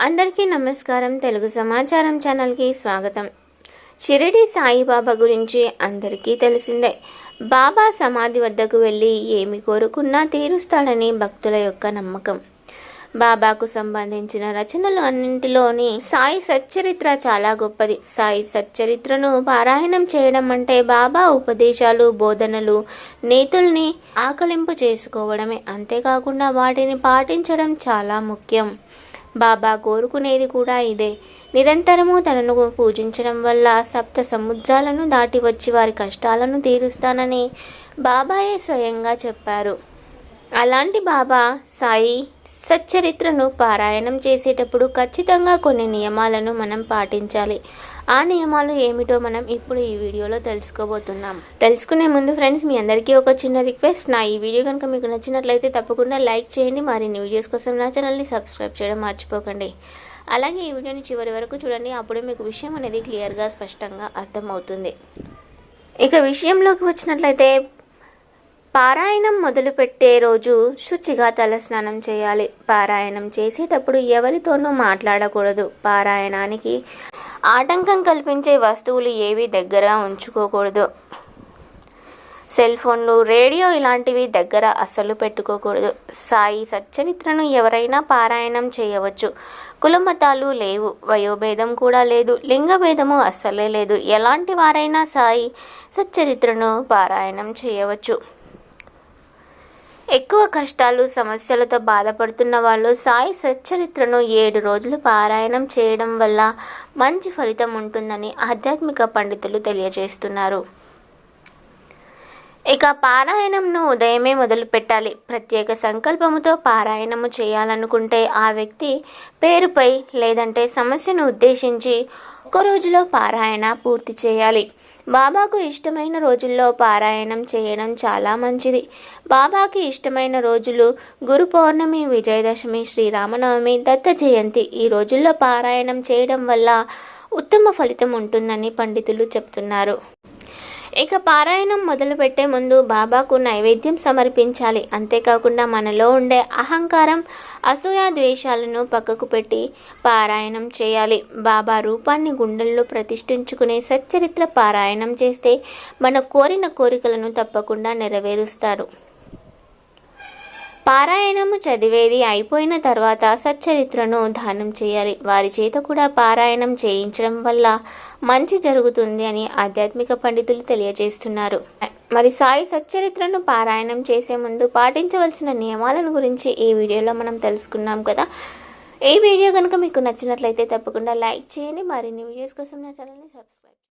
అందరికీ నమస్కారం. తెలుగు సమాచారం ఛానల్కి స్వాగతం. షిరిడి సాయిబాబా గురించి అందరికీ తెలిసిందే. బాబా సమాధి వద్దకు వెళ్ళి ఏమి కోరుకున్నా తీరుస్తాడని భక్తుల యొక్క నమ్మకం. బాబాకు సంబంధించిన రచనలు అన్నింటిలోని సాయి సచ్చరిత్ర చాలా గొప్పది. సాయి సచ్చరిత్రను పారాయణం చేయడం అంటే బాబా ఉపదేశాలు బోధనలు నేతుల్ని ఆకలింపు చేసుకోవడమే. అంతేకాకుండా వాటిని పాటించడం చాలా ముఖ్యం. బాబా కోరుకునేది కూడా ఇదే. నిరంతరము తనను పూజించడం వల్ల సప్త సముద్రాలను దాటి వచ్చి వారి కష్టాలను తీరుస్తానని బాబాయే స్వయంగా చెప్పారు. అలాంటి బాబా సాయి సచ్చరిత్రను పారాయణం చేసేటప్పుడు ఖచ్చితంగా కొన్ని నియమాలను మనం పాటించాలి. ఆ నియమాలు ఏమిటో మనం ఇప్పుడు ఈ వీడియోలో తెలుసుకోబోతున్నాం. తెలుసుకునే ముందు ఫ్రెండ్స్ మీ అందరికీ ఒక చిన్న రిక్వెస్ట్. నా ఈ వీడియో కనుక మీకు నచ్చినట్లయితే తప్పకుండా లైక్ చేయండి. మరిన్ని వీడియోస్ కోసం నా ఛానల్ని సబ్స్క్రైబ్ చేయడం మర్చిపోకండి. అలాగే ఈ వీడియోని చివరి వరకు చూడండి. అప్పుడే మీకు విషయం అనేది క్లియర్గా స్పష్టంగా అర్థమవుతుంది. ఇక విషయంలోకి వచ్చినట్లయితే పారాయణం మొదలుపెట్టే రోజు శుచిగా తలస్నానం చేయాలి. పారాయణం చేసేటప్పుడు ఎవరితోనూ మాట్లాడకూడదు. పారాయణానికి ఆటంకం కల్పించే వస్తువులు ఏవి దగ్గర ఉంచుకోకూడదు. సెల్ ఫోన్లు రేడియో ఇలాంటివి దగ్గర అస్సలు పెట్టుకోకూడదు. సాయి సచ్చరిత్రను ఎవరైనా పారాయణం చేయవచ్చు. కులమతాలు లేవు వయోభేదం కూడా లేదు లింగభేదము అస్సలే లేదు. ఎలాంటి వారైనా సాయి సచ్చరిత్రను పారాయణం చేయవచ్చు. ఎక్కువ కష్టాలు సమస్యలతో బాధపడుతున్న వాళ్ళు సాయి సచ్చరిత్రను ఏడు రోజులు పారాయణం చేయడం వల్ల మంచి ఫలితం ఉంటుందని ఆధ్యాత్మిక పండితులు తెలియజేస్తున్నారు. ఇక పారాయణంను ఉదయమే మొదలు పెట్టాలి ప్రత్యేక సంకల్పముతో పారాయణము చేయాలనుకుంటే ఆ వ్యక్తి పేరుపై లేదంటే సమస్యను ఉద్దేశించి ఒక్క రోజులో పారాయణ పూర్తి చేయాలి. బాబాకు ఇష్టమైన రోజుల్లో పారాయణం చేయడం చాలా మంచిది. బాబాకి ఇష్టమైన రోజులు గురు పౌర్ణమి విజయదశమి శ్రీరామనవమి దత్త జయంతి ఈ రోజుల్లో పారాయణం చేయడం వల్ల ఉత్తమ ఫలితం ఉంటుందని పండితులు చెప్తున్నారు. ఇక పారాయణం మొదలుపెట్టే ముందు బాబాకు నైవేద్యం సమర్పించాలి. అంతేకాకుండా మనలో ఉండే అహంకారం అసూయ ద్వేషాలను పక్కకు పెట్టి పారాయణం చేయాలి. బాబా రూపాన్ని గుండెల్లో ప్రతిష్ఠించుకునే సచ్చరిత్ర పారాయణం చేస్తే మన కోరిన కోరికలను తప్పకుండా నెరవేరుస్తాడు. పారాయణము చదివేది అయిపోయిన తర్వాత సచ్చరిత్రను దానం చేయాలి. వారి చేత కూడా పారాయణం చేయించడం వల్ల మంచి జరుగుతుంది అని ఆధ్యాత్మిక పండితులు తెలియజేస్తున్నారు. మరి సాయి సచ్చరిత్రను పారాయణం చేసే ముందు పాటించవలసిన నియమాలను గురించి ఈ వీడియోలో మనం తెలుసుకున్నాం కదా. ఈ వీడియో కనుక మీకు నచ్చినట్లయితే తప్పకుండా లైక్ చేయండి. మరిన్ని వీడియోస్ కోసం నా ఛానల్ని సబ్స్క్రైబ్